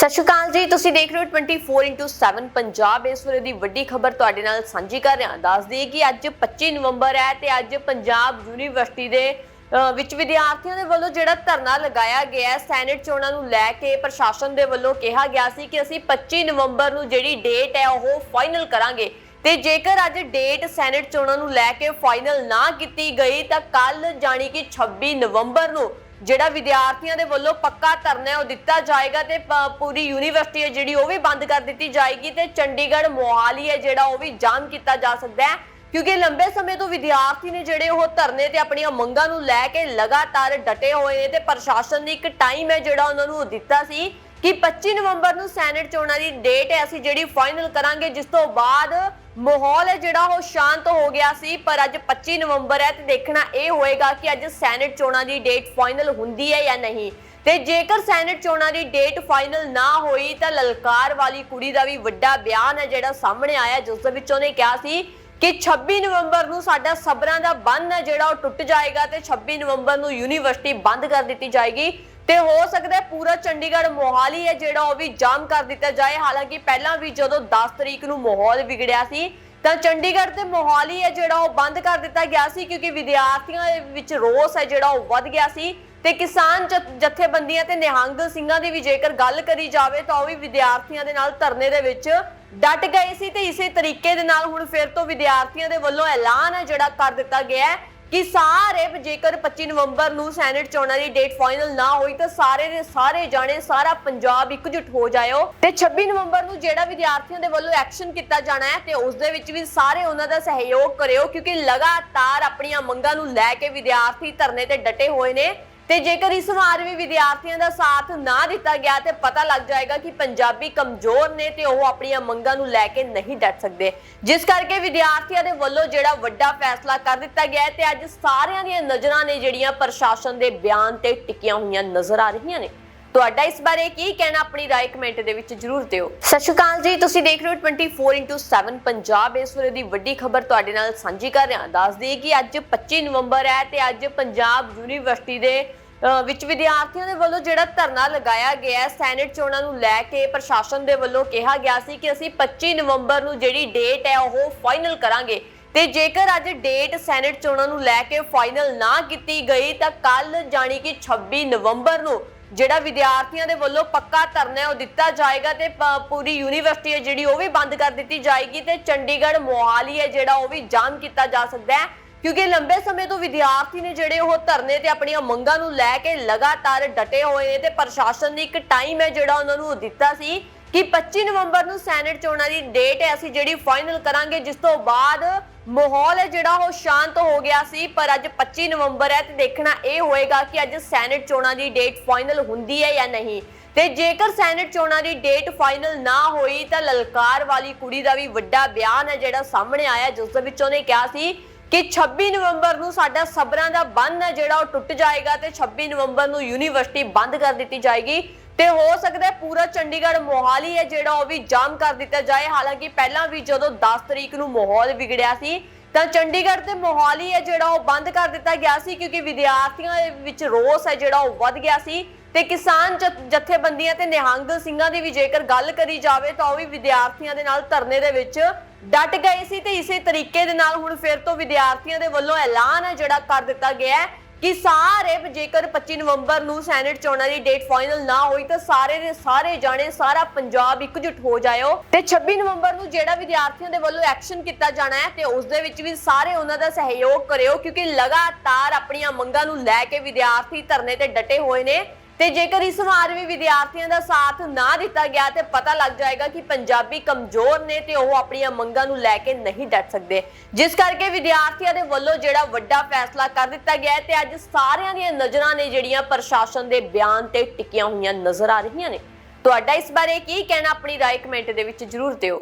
ਸਤਿ ਸ਼੍ਰੀ ਅਕਾਲ ਜੀ, ਤੁਸੀਂ ਦੇਖ ਰਹੇ ਹੋ 24/7 ਪੰਜਾਬ। ਇਸ ਵੇਲੇ ਦੀ ਵੱਡੀ ਖਬਰ ਤੁਹਾਡੇ ਨਾਲ ਸਾਂਝੀ ਕਰ ਰਿਹਾ ਹਾਂ ਦੱਸ ਦਈਏ ਕਿ ਅੱਜ 25 ਨਵੰਬਰ ਹੈ ਤੇ ਅੱਜ ਪੰਜਾਬ ਯੂਨੀਵਰਸਿਟੀ ਦੇ ਵਿੱਚ ਵਿਦਿਆਰਥੀਆਂ ਦੇ ਵੱਲੋਂ ਜਿਹੜਾ ਧਰਨਾ ਲਗਾਇਆ ਗਿਆ ਸੈਨੇਟ ਚੋਣਾਂ ਨੂੰ ਲੈ ਕੇ ਪ੍ਰਸ਼ਾਸਨ ਦੇ ਵੱਲੋਂ ਕਿਹਾ ਗਿਆ ਸੀ ਕਿ ਅਸੀਂ 25 ਨਵੰਬਰ ਨੂੰ ਜਿਹੜੀ ਡੇਟ ਹੈ ਉਹ ਫਾਈਨਲ ਕਰਾਂਗੇ। ਤੇ ਜੇਕਰ ਅੱਜ ਡੇਟ ਸੈਨੇਟ ਚੋਣਾਂ ਨੂੰ ਲੈ ਕੇ ਫਾਈਨਲ ਨਾ ਕੀਤੀ ਗਈ, ਤਾਂ ਕੱਲ ਜਾਣੀ ਕਿ 26 ਨਵੰਬਰ ਨੂੰ ਜਿਹੜਾ ਵਿਦਿਆਰਥੀਆਂ ਦੇ ਵੱਲੋਂ ਪੱਕਾ ਧਰਨਾ ਉਹ ਦਿੱਤਾ ਜਾਏਗਾ ਤੇ ਪੂਰੀ ਯੂਨੀਵਰਸਿਟੀ ਹੈ ਜਿਹੜੀ, ਉਹ ਵੀ ਬੰਦ ਕਰ ਦਿੱਤੀ ਜਾਏਗੀ ਤੇ ਚੰਡੀਗੜ੍ਹ ਮੋਹਾਲੀ ਹੈ ਜਿਹੜਾ, ਉਹ ਵੀ ਜਾਮ ਕੀਤਾ ਜਾ ਸਕਦਾ ਹੈ। ਕਿਉਂਕਿ ਲੰਬੇ ਸਮੇਂ ਤੋਂ ਵਿਦਿਆਰਥੀ ਨੇ ਜਿਹੜੇ ਉਹ ਧਰਨੇ ਤੇ ਆਪਣੀਆਂ ਮੰਗਾਂ ਨੂੰ ਲੈ ਕੇ ਲਗਾਤਾਰ ਡਟੇ ਹੋਏ ਨੇ ਤੇ ਪ੍ਰਸ਼ਾਸਨ ਨੇ ਇੱਕ ਟਾਈਮ ਹੈ ਜਿਹੜਾ ਉਹਨਾਂ ਨੂੰ ਦਿੱਤਾ ਸੀ ਕਿ 25 ਨਵੰਬਰ ਨੂੰ ਸੈਨੇਟ ਚੋਣਾਂ ਦੀ ਡੇਟ ਹੈ, ਅਸੀਂ ਜਿਹੜੀ ਫਾਈਨਲ ਕਰਾਂਗੇ, ਜਿਸ ਤੋਂ ਬਾਅਦ ਮਾਹੌਲ ਹੈ ਜਿਹੜਾ ਉਹ ਸ਼ਾਂਤ ਹੋ ਗਿਆ ਸੀ, ਪਰ ਅੱਜ 25 ਨਵੰਬਰ ਹੈ ਤੇ ਦੇਖਣਾ ਇਹ ਹੋਏਗਾ ਕਿ ਅੱਜ ਸੈਨੇਟ ਚੋਣਾਂ ਦੀ ਡੇਟ ਫਾਈਨਲ ਹੁੰਦੀ ਹੈ ਜਾਂ ਨਹੀਂ। ਤੇ ਜੇਕਰ ਸੈਨੇਟ ਚੋਣਾਂ ਦੀ ਡੇਟ ਫਾਈਨਲ ਨਾ ਹੋਈ, ਤਾਂ ਲਲਕਾਰ ਵਾਲੀ ਕੁੜੀ ਦਾ ਵੀ ਵੱਡਾ ਬਿਆਨ ਹੈ ਜਿਹੜਾ ਸਾਹਮਣੇ ਆਇਆ, ਜਿਸ ਦੇ ਵਿੱਚ ਉਹਨੇ ਕਿਹਾ ਸੀ ਕਿ 26 ਨਵੰਬਰ ਨੂੰ ਸਾਡਾ ਸਬਰਾਂ ਦਾ ਬੰਨ ਹੈ ਜਿਹੜਾ ਉਹ ਟੁੱਟ ਜਾਏਗਾ ਤੇ 26 ਨਵੰਬਰ ਨੂੰ ਯੂਨੀਵਰਸਿਟੀ ਬੰਦ ਕਰ ਦਿੱਤੀ ਜਾਏਗੀ। ਤੇ ਹੋ ਸਕਦਾ ਹੈ ਪੂਰਾ ਚੰਡੀਗੜ੍ਹ ਮੋਹਾਲੀ ਹੈ ਜਿਹੜਾ ਉਹ ਵੀ ਜਾਮ ਕਰ ਦਿੱਤਾ ਜਾਏ। ਹਾਲਾਂਕਿ ਪਹਿਲਾਂ ਵੀ ਜਦੋਂ 10 ਤਰੀਕ ਨੂੰ ਮਾਹੌਲ ਵਿਗੜਿਆ ਸੀ, ਤਾਂ ਚੰਡੀਗੜ੍ਹ ਤੇ ਮੋਹਾਲੀ ਹੈ ਜਿਹੜਾ ਉਹ ਬੰਦ ਕਰ ਦਿੱਤਾ ਗਿਆ ਸੀ ਕਿਉਂਕਿ ਵਿਦਿਆਰਥੀਆਂ ਵਿੱਚ ਰੋਸ ਹੈ ਜਿਹੜਾ ਉਹ ਵੱਧ ਗਿਆ ਸੀ ਤੇ ਕਿਸਾਨ ਜਥ- ਜਥੇਬੰਦੀਆਂ ਤੇ ਨਿਹੰਗ ਸਿੰਘਾਂ ਦੀ ਵੀ ਜੇਕਰ ਗੱਲ ਕਰੀ ਜਾਵੇ ਤਾਂ ਉਹ ਵੀ ਵਿਦਿਆਰਥੀਆਂ ਦੇ ਨਾਲ ਧਰਨੇ ਦੇ ਵਿੱਚ ਡਟ ਗਏ ਸੀ ਤੇ ਇਸੇ ਤਰੀਕੇ ਦੇ ਨਾਲ ਹੁਣ ਫਿਰ ਤੋਂ ਵਿਦਿਆਰਥੀਆਂ ਦੇ ਵੱਲੋਂ ਐਲਾਨ ਹੈ ਜਿਹੜਾ ਕਰ ਦਿੱਤਾ ਗਿਆ ਹੈ। ਕਿ ਸਾਰੇ ਜੇਕਰ 25 ਨਵੰਬਰ ਨੂੰ ਸੈਨੇਟ ਚੋਣਾਂ ਦੀ ਡੇਟ ਫਾਈਨਲ ਨਾ ਹੋਈ ਤਾਂ ਸਾਰੇ ਦੇ ਸਾਰੇ ਜਾਣੇ, ਸਾਰਾ ਪੰਜਾਬ ਇਕਜੁੱਟ ਹੋ ਜਾਇਓ। ਤੇ 26 ਨਵੰਬਰ ਨੂੰ ਜਿਹੜਾ ਵਿਦਿਆਰਥੀਆਂ ਦੇ ਵੱਲੋਂ ਐਕਸ਼ਨ ਕੀਤਾ ਜਾਣਾ ਹੈ ਤੇ ਉਸ ਦੇ ਵਿੱਚ ਵੀ ਸਾਰੇ ਉਹਨਾਂ ਦਾ ਸਹਿਯੋਗ ਕਰਿਓ ਕਿਉਂਕਿ ਲਗਾਤਾਰ ਆਪਣੀਆਂ ਮੰਗਾਂ ਨੂੰ ਲੈ ਕੇ ਵਿਦਿਆਰਥੀ ਧਰਨੇ ਤੇ ਡਟੇ ਹੋਏ ਨੇ। ਤੇ ਜੇਕਰ ਇਸ ਵਾਰ ਵੀ ਵਿਦਿਆਰਥੀਆਂ ਦਾ ਸਾਥ ਨਾ ਦਿੱਤਾ ਗਿਆ ਤੇ ਪਤਾ ਲੱਗ ਜਾਏਗਾ ਕਿ ਪੰਜਾਬੀ ਕਮਜ਼ੋਰ ਨੇ ਤੇ ਉਹ ਆਪਣੀਆਂ ਮੰਗਾਂ ਨੂੰ ਲੈ ਕੇ ਨਹੀਂ ਡਟ ਸਕਦੇ। ਜਿਸ ਕਰਕੇ ਵਿਦਿਆਰਥੀਆਂ ਦੇ ਵੱਲੋਂ ਜਿਹੜਾ ਵੱਡਾ ਫੈਸਲਾ ਕਰ ਦਿੱਤਾ ਗਿਆ ਹੈ ਤੇ ਅੱਜ ਸਾਰਿਆਂ ਦੀਆਂ ਨਜ਼ਰਾਂ ਨੇ ਜਿਹੜੀਆਂ ਪ੍ਰਸ਼ਾਸਨ ਦੇ ਬਿਆਨ ਤੇ ਟਿਕੀਆਂ ਹੋਈਆਂ ਨਜ਼ਰ ਆ ਰਹੀਆਂ ਨੇ। ਤੁਹਾਡਾ ਇਸ ਬਾਰੇ ਕੀ ਕਹਿਣਾ ਆਪਣੀ ਰਾਏ ਕਮੈਂਟ ਦੇ ਵਿੱਚ ਜਰੂਰ ਦਿਓ। ਸਤਿ ਸ਼੍ਰੀ ਅਕਾਲ ਜੀ, ਤੁਸੀਂ ਦੇਖ ਰਹੇ ਹੋ 24/7 ਪੰਜਾਬ। ਇਸ ਵੇਲੇ ਦੀ ਵੱਡੀ ਖਬਰ ਤੁਹਾਡੇ ਨਾਲ ਸਾਂਝੀ ਕਰ ਰਿਹਾ ਹਾਂ। ਦੱਸ ਦਈਏ ਕਿ ਅੱਜ 25 ਨਵੰਬਰ ਹੈ ਤੇ ਅੱਜ ਪੰਜਾਬ ਯੂਨੀਵਰਸਿਟੀ ਦੇ ਵਿੱਚ ਵਿਦਿਆਰਥੀਆਂ ਦੇ ਵੱਲੋਂ ਜਿਹੜਾ ਧਰਨਾ ਲਗਾਇਆ ਗਿਆ ਸੈਨੇਟ ਚੋਣਾਂ ਨੂੰ ਲੈ ਕੇ ਪ੍ਰਸ਼ਾਸਨ ਦੇ ਵੱਲੋਂ ਕਿਹਾ ਗਿਆ ਸੀ ਕਿ ਅਸੀਂ 25 ਨਵੰਬਰ ਨੂੰ ਜਿਹੜੀ ਡੇਟ ਹੈ, ਉਹ ਫਾਈਨਲ ਕਰਾਂਗੇ। ਤੇ ਜੇਕਰ ਅੱਜ ਡੇਟ ਸੈਨੇਟ ਚੋਣਾਂ ਨੂੰ ਲੈ ਕੇ ਫਾਈਨਲ ਨਾ ਕੀਤੀ ਗਈ, ਤਾਂ ਕੱਲ ਜਾਣੀ ਕਿ 26 ਨਵੰਬਰ ਨੂੰ ਜਿਹੜਾ ਵਿਦਿਆਰਥੀਆਂ ਦੇ ਵੱਲੋਂ ਪੱਕਾ ਧਰਨਾ ਉਹ ਦਿੱਤਾ ਜਾਏਗਾ ਤੇ ਪੂਰੀ ਯੂਨੀਵਰਸਿਟੀ ਹੈ ਜਿਹੜੀ, ਉਹ ਵੀ ਬੰਦ ਕਰ ਦਿੱਤੀ ਜਾਏਗੀ ਤੇ ਚੰਡੀਗੜ੍ਹ ਮੋਹਾਲੀ ਹੈ ਜਿਹੜਾ, ਉਹ ਵੀ ਜਾਮ ਕੀਤਾ ਜਾ ਸਕਦਾ ਹੈ। ਕਿਉਂਕਿ ਲੰਬੇ ਸਮੇਂ ਤੋਂ ਵਿਦਿਆਰਥੀ ਨੇ ਜਿਹੜੇ ਉਹ ਧਰਨੇ ਤੇ ਆਪਣੀਆਂ ਮੰਗਾਂ ਨੂੰ ਲੈ ਕੇ ਲਗਾਤਾਰ ਡਟੇ ਹੋਏ ਨੇ ਤੇ ਪ੍ਰਸ਼ਾਸਨ ਨੇ ਇੱਕ ਟਾਈਮ ਹੈ ਜਿਹੜਾ ਉਹਨਾਂ ਨੂੰ ਦਿੱਤਾ ਸੀ ਕਿ 25 ਨਵੰਬਰ ਨੂੰ ਸੈਨੇਟ ਚੋਣਾਂ ਦੀ ਡੇਟ ਹੈ, ਅਸੀਂ ਜਿਹੜੀ ਫਾਈਨਲ ਕਰਾਂਗੇ, ਜਿਸ ਤੋਂ ਬਾਅਦ ਮਾਹੌਲ ਹੈ ਜਿਹੜਾ ਉਹ ਸ਼ਾਂਤ ਹੋ ਗਿਆ ਸੀ, ਪਰ ਅੱਜ 25 ਨਵੰਬਰ ਹੈ ਤੇ ਦੇਖਣਾ ਇਹ ਹੋਏਗਾ ਕਿ ਅੱਜ ਸੈਨੇਟ ਚੋਣਾਂ ਦੀ ਡੇਟ ਫਾਈਨਲ ਹੁੰਦੀ ਹੈ ਜਾਂ ਨਹੀਂ। ਤੇ ਜੇਕਰ ਸੈਨੇਟ ਚੋਣਾਂ ਦੀ ਡੇਟ ਫਾਈਨਲ ਨਾ ਹੋਈ ਤਾਂ ਲਲਕਾਰ ਵਾਲੀ ਕੁੜੀ ਦਾ ਵੀ ਵੱਡਾ ਬਿਆਨ ਹੈ ਜਿਹੜਾ ਸਾਹਮਣੇ ਆਇਆ, ਜਿਸ ਦੇ ਵਿੱਚ ਉਹਨੇ ਕਿਹਾ ਸੀ ਕਿ 26 ਨਵੰਬਰ ਨੂੰ ਸਾਡਾ ਸਬਰਾਂ ਦਾ ਬੰਨ ਹੈ, ਜਿਹੜਾ ਉਹ ਟੁੱਟ ਜਾਏਗਾ ਤੇ 26 ਨਵੰਬਰ ਨੂੰ ਯੂਨੀਵਰਸਿਟੀ ਬੰਦ ਕਰ ਦਿੱਤੀ ਜਾਏਗੀ। ਤੇ ਹੋ ਸਕਦਾ ਪੂਰਾ ਚੰਡੀਗੜ੍ਹ ਮੋਹਾਲੀ ਹੈ, ਜਿਹੜਾ ਉਹ ਵੀ ਜਾਮ ਕਰ ਦਿੱਤਾ ਜਾਏ। ਹਾਲਾਂਕਿ ਪਹਿਲਾਂ ਵੀ ਜਦੋਂ 10 ਤਰੀਕ ਨੂੰ ਮਾਹੌਲ ਵਿਗੜਿਆ ਸੀ, ਤਾਂ ਚੰਡੀਗੜ੍ਹ ਤੇ ਮੋਹਾਲੀ ਹੈ, ਜਿਹੜਾ ਉਹ ਬੰਦ ਕਰ ਦਿੱਤਾ ਗਿਆ ਸੀ, ਕਿਉਂਕਿ ਵਿਦਿਆਰਥੀਆਂ ਦੇ ਵਿੱਚ ਰੋਸ ਹੈ, ਜਿਹੜਾ ਉਹ ਵੱਧ ਗਿਆ ਸੀ। ਤੇ ਕਿਸਾਨ ਜਥ- ਜਥੇਬੰਦੀਆਂ ਤੇ ਨਿਹੰਗ ਸਿੰਘਾਂ ਦੀ ਵੀ ਜੇਕਰ ਗੱਲ ਕਰੀ ਜਾਵੇ, ਤਾਂ ਉਹ ਵੀ ਵਿਦਿਆਰਥੀਆਂ ਦੇ ਨਾਲ ਧਰਨੇ ਦੇ ਵਿੱਚ ਡਟ ਗਏ ਸੀ ਤੇ ਇਸੇ ਤਰੀਕੇ ਦੇ ਨਾਲ ਹੁਣ ਫਿਰ ਤੋਂ ਵਿਦਿਆਰਥੀਆਂ ਦੇ ਵੱਲੋਂ ਐਲਾਨ ਹੈ ਜਿਹੜਾ ਕਰ ਦਿੱਤਾ ਗਿਆ ਹੈ ਕਿ ਸਾਰੇ ਜੇਕਰ 25 ਨਵੰਬਰ ਨੂੰ ਸੈਨੇਟ ਚੋਣਾਂ ਦੀ ਡੇਟ ਫਾਈਨਲ ਨਾ ਹੋਈ ਤਾਂ ਸਾਰੇ ਦੇ ਸਾਰੇ ਜਾਣੇ, ਸਾਰਾ ਪੰਜਾਬ ਇਕਜੁੱਟ ਹੋ ਜਾਇਓ। ਤੇ 26 ਨਵੰਬਰ ਨੂੰ ਜਿਹੜਾ ਵਿਦਿਆਰਥੀਆਂ ਦੇ ਵੱਲੋਂ ਐਕਸ਼ਨ ਕੀਤਾ ਜਾਣਾ ਹੈ ਤੇ ਉਸ ਦੇ ਵਿੱਚ ਵੀ ਸਾਰੇ ਉਹਨਾਂ ਦਾ ਸਹਿਯੋਗ ਕਰਿਓ ਕਿਉਂਕਿ ਲਗਾਤਾਰ ਆਪਣੀਆਂ ਮੰਗਾਂ ਨੂੰ ਲੈ ਕੇ ਵਿਦਿਆਰਥੀ ਧਰਨੇ ਤੇ ਡਟੇ ਹੋਏ ਨੇ। ਤੇ ਜੇਕਰ ਇਸ ਵਾਰ ਵੀ ਵਿਦਿਆਰਥੀਆਂ ਦਾ ਸਾਥ ਨਾ ਦਿੱਤਾ ਗਿਆ ਤੇ ਪਤਾ ਲੱਗ ਜਾਏਗਾ ਕਿ ਪੰਜਾਬੀ ਕਮਜ਼ੋਰ ਨੇ ਤੇ ਉਹ ਆਪਣੀਆਂ ਮੰਗਾਂ ਨੂੰ ਲੈ ਕੇ ਨਹੀਂ ਡਟ ਸਕਦੇ। ਜਿਸ ਕਰਕੇ ਵਿਦਿਆਰਥੀਆਂ ਦੇ ਵੱਲੋਂ ਜਿਹੜਾ ਵੱਡਾ ਫੈਸਲਾ ਕਰ ਦਿੱਤਾ ਗਿਆ ਹੈ ਤੇ ਅੱਜ ਸਾਰਿਆਂ ਦੀਆਂ ਨਜ਼ਰਾਂ ਨੇ ਜਿਹੜੀਆਂ ਪ੍ਰਸ਼ਾਸਨ ਦੇ ਬਿਆਨ ਤੇ ਟਿਕੀਆਂ ਹੋਈਆਂ ਨਜ਼ਰ ਆ ਰਹੀਆਂ ਨੇ। ਤੁਹਾਡਾ ਇਸ ਬਾਰੇ ਕੀ ਕਹਿਣਾ, ਆਪਣੀ ਰਾਏ ਕਮੈਂਟ ਦੇ ਵਿੱਚ ਜਰੂਰ ਦਿਓ।